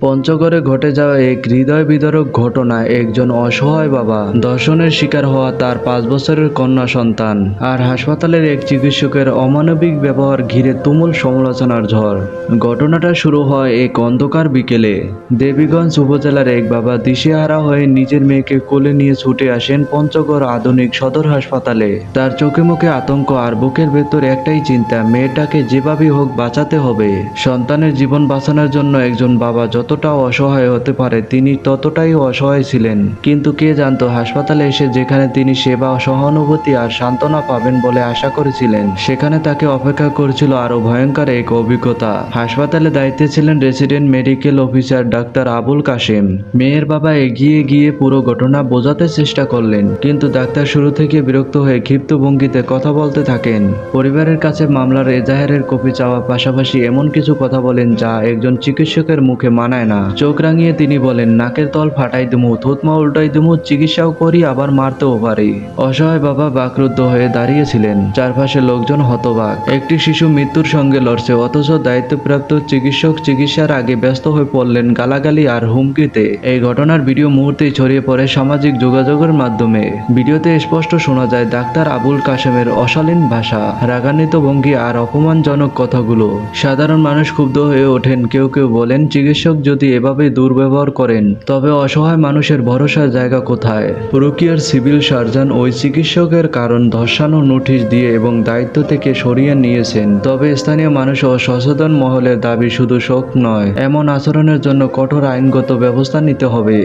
পঞ্চগড়ে ঘটে যাওয়া এক হৃদয় বিদারক ঘটনা, একজন অসহায় বাবা দর্শনের শিকার হওয়া তার পাঁচ বছরের কন্যা সন্তান আর হাসপাতালের এক চিকিৎসকের অমানবিক ব্যবহার ঘিরে তুমুল সমালোচনার ঝড়। ঘটনাটা শুরু হয় এক অন্ধকার বিকেলে। দেবীগঞ্জ উপজেলার এক বাবা দিশেহারা হয়ে নিজের মেয়েকে কোলে নিয়ে ছুটে আসেন পঞ্চগড় আধুনিক সদর হাসপাতালে। তার চোখে মুখে আতঙ্ক আর বুকের ভেতর একটাই চিন্তা, মেয়েটাকে যেভাবেই হোক বাঁচাতে হবে। সন্তানের জীবন বাঁচানোর জন্য একজন বাবা যতটা অসহায় হতে পারে, তিনি ততটাই অসহায় ছিলেন। কিন্তু কে জানতো, হাসপাতালে এসে যেখানে তিনি সেবা, সহানুভূতি আর সান্ত্বনা পাবেন বলে আশা করেছিলেন। সেখানে তাকে অপেক্ষা করছিল আরও ভয়ঙ্কর এক অভিজ্ঞতা। হাসপাতালে দায়িত্বে ছিলেন resident medical officer doctor Abul Kashem. মেয়ের বাবা এগিয়ে গিয়ে পুরো ঘটনা বোঝাতে চেষ্টা করলেন, কিন্তু ডাক্তার শুরু থেকে বিরক্ত হয়ে ক্ষিপ্ত ভঙ্গিতে কথা বলতে থাকেন। পরিবারের কাছে মামলার এজাহারের কপি চাওয়া পাশাপাশি এমন কিছু কথা বলেন যা একজন চিকিৎসকের মুখে মানায় না। চোখ রাঙিয়ে তিনি বলেন, নাকের তল ফাটাই দিমু, থুতমা উল্টাই দিমু, চিকিৎসাও করি, আবার মারতেও পারি। অসহায় বাবা বাকরুদ্ধ হয়ে দাঁড়িয়েছিলেন। চারপাশে লোকজন হতবাক। একটি শিশু মৃত্যুর সঙ্গে লড়ছে, অথচ দায়িত্বপ্রাপ্ত চিকিৎসক চিকিৎসার আগে ব্যস্ত হয়ে পড়লেন গালাগালি আর হুমকিতে। এই ঘটনার ভিডিও মুহূর্তেই ছড়িয়ে পড়ে সামাজিক যোগাযোগের মাধ্যমে। ভিডিওতে স্পষ্ট শোনা যায়, ডাক্তার আবুল কাশেমের অশালীন ভাষা, রাগান্বিত ভঙ্গি আর অপমানজনক কথাগুলো। সাধারণ মানুষ ক্ষুব্ধ হয়ে ওঠেন, কেউ কেউ বলেন, চিকিৎসক যদি এভাবে দুর্ব্যবহার করেন, তবে অসহায় মানুষের ভরসার জায়গা কোথায়? রুকিয়ার সিভিল সার্জন ওই চিকিৎসকের কারণ ধর্ষানো নোটিশ দিয়ে এবং দায়িত্ব থেকে সরিয়ে নিয়েছেন। তবে স্থানীয় মানুষ ও সচেতন মহলের দাবি শুধু শোক নয়, এমন আচরণের জন্য কঠোর আইনগত ব্যবস্থা নিতে হবে।